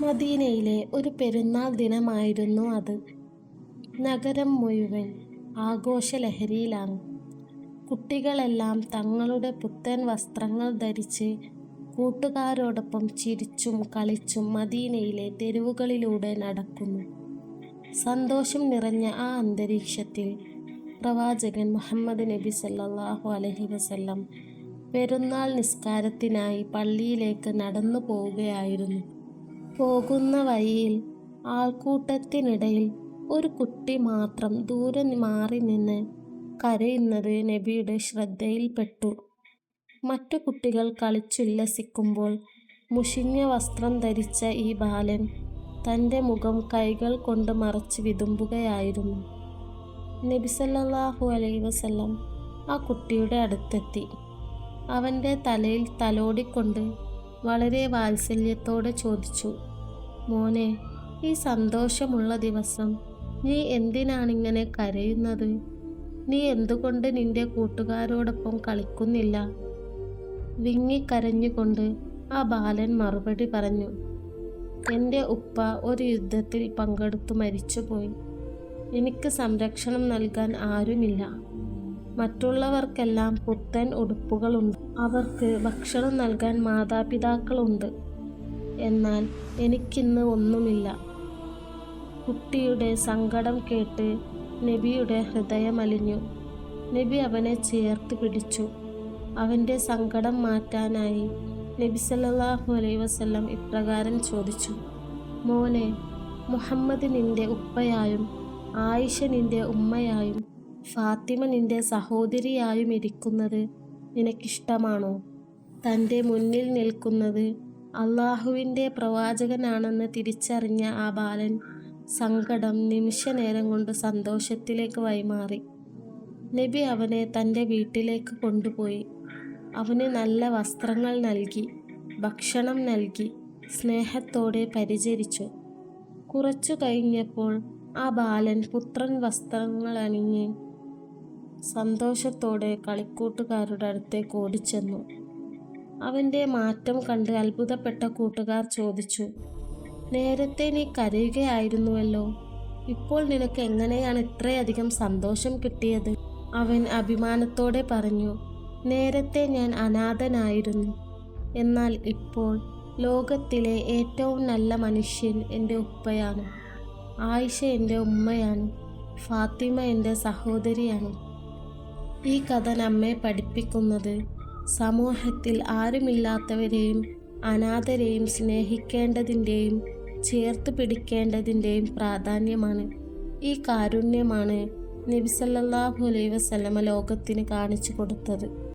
മദീനയിലെ ഒരു പെരുന്നാൾ ദിനമായിരുന്നു അത്. നഗരം മുഴുവൻ ആഘോഷലഹരിയിലാണ്. കുട്ടികളെല്ലാം തങ്ങളുടെ പുത്തൻ വസ്ത്രങ്ങൾ ധരിച്ച് കൂട്ടുകാരോടൊപ്പം ചിരിച്ചും കളിച്ചും മദീനയിലെ തെരുവുകളിലൂടെ നടക്കുന്നു. സന്തോഷം നിറഞ്ഞ ആ അന്തരീക്ഷത്തിൽ പ്രവാചകൻ മുഹമ്മദ് നബി സല്ലാഹു അലഹി വസല്ലം പെരുന്നാൾ നിസ്കാരത്തിനായി പള്ളിയിലേക്ക് നടന്നു പോവുകയായിരുന്നു. പോകുന്ന വഴിയിൽ ആൾക്കൂട്ടത്തിനിടയിൽ ഒരു കുട്ടി മാത്രം ദൂരെ മാറി നിന്ന് കരയുന്നത് നബിയുടെ ശ്രദ്ധയിൽപ്പെട്ടു. മറ്റു കുട്ടികൾ കളിച്ചുല്ലസിക്കുമ്പോൾ മുഷിഞ്ഞ വസ്ത്രം ധരിച്ച ഈ ബാലൻ തന്റെ മുഖം കൈകൾ കൊണ്ട് മറച്ച് വിതുമ്പുകയായിരുന്നു. നബിസല്ലാഹു അലൈ വസല്ലം ആ കുട്ടിയുടെ അടുത്തെത്തി. അവന്റെ തലയിൽ തലോടിക്കൊണ്ട് വളരെ വാത്സല്യത്തോടെ ചോദിച്ചു: മോനെ ഈ സന്തോഷമുള്ള ദിവസം നീ എന്തിനാണിങ്ങനെ കരയുന്നത്? നീ എന്തുകൊണ്ട് നിന്റെ കൂട്ടുകാരോടൊപ്പം കളിക്കുന്നില്ല? " വിങ്ങിക്കരഞ്ഞുകൊണ്ട് ആ ബാലൻ മറുപടി പറഞ്ഞു: എന്റെ ഉപ്പ ഒരു യുദ്ധത്തിൽ പങ്കെടുത്തു മരിച്ചുപോയി. എനിക്ക് സംരക്ഷണം നൽകാൻ ആരുമില്ല. മറ്റുള്ളവർക്കെല്ലാം പുത്തൻ ഉടുപ്പുകളുണ്ട്. അവർക്ക് ഭക്ഷണം നൽകാൻ മാതാപിതാക്കളുണ്ട്. എന്നാൽ എനിക്കിന്ന് ഒന്നുമില്ല. " കുട്ടിയുടെ സങ്കടം കേട്ട് നബിയുടെ ഹൃദയമലിഞ്ഞു. നബി അവനെ ചേർത്ത് പിടിച്ചു. അവന്റെ സങ്കടം മാറ്റാനായി നബി സല്ലല്ലാഹു അലൈഹി വസല്ലം ഇപ്രകാരം ചോദിച്ചു: മോനെ മുഹമ്മദ് ഉപ്പയായും ആയിഷ നിന്റെ ഉമ്മയായും ഫാത്തിമ നിന്റെ സഹോദരിയായുമിരിക്കുന്നത് നിനക്കിഷ്ടമാണോ? " തന്റെ മുന്നിൽ നിൽക്കുന്നത് അള്ളാഹുവിന്റെ പ്രവാചകനാണെന്ന് തിരിച്ചറിഞ്ഞ ആ ബാലൻ സങ്കടം നിമിഷനേരം കൊണ്ട് സന്തോഷത്തിലേക്ക് വൈമാറി നബി അവനെ തന്റെ വീട്ടിലേക്ക് കൊണ്ടുപോയി. അവന് നല്ല വസ്ത്രങ്ങൾ നൽകി, ഭക്ഷണം നൽകി സ്നേഹത്തോടെ പരിചരിച്ചു. കുറച്ചു കഴിഞ്ഞപ്പോൾ ആ ബാലൻ പുത്രൻ വസ്ത്രങ്ങൾ വസ്ത്രങ്ങളണിഞ്ഞ് സന്തോഷത്തോടെ കളിക്കൂട്ടുകാരുടെ അടുത്തേക്ക് ഓടിച്ചെന്നു. അവന്റെ മാറ്റം കണ്ട് അത്ഭുതപ്പെട്ട കൂട്ടുകാർ ചോദിച്ചു: "നേരത്തെ നീ കരയുകയായിരുന്നുവല്ലോ, ഇപ്പോൾ നിനക്ക് എങ്ങനെയാണ് ഇത്രയധികം സന്തോഷം കിട്ടിയത്? " അവൻ അഭിമാനത്തോടെ പറഞ്ഞു: "നേരത്തെ ഞാൻ അനാഥനായിരുന്നു. എന്നാൽ ഇപ്പോൾ ലോകത്തിലെ ഏറ്റവും നല്ല മനുഷ്യൻ എന്റെ ഉപ്പയാണ്. ആയിഷ എന്റെ ഉമ്മയാണ്. ഫാത്തിമ എന്റെ സഹോദരിയാണ്. " ഈ കഥ നമ്മെ പഠിപ്പിക്കുന്നത് സമൂഹത്തിൽ ആരുമില്ലാത്തവരെയും അനാഥരെയും സ്നേഹിക്കേണ്ടതിന്റെയും ചേർത്ത് പിടിക്കേണ്ടതിന്റെയും പ്രാധാന്യമാണ്. ഈ കാരുണ്യമാണ് നബി സല്ലല്ലാഹു അലൈഹി വസല്ലമ ലോകത്തിന് കാണിച്ചു കൊടുത്തത്.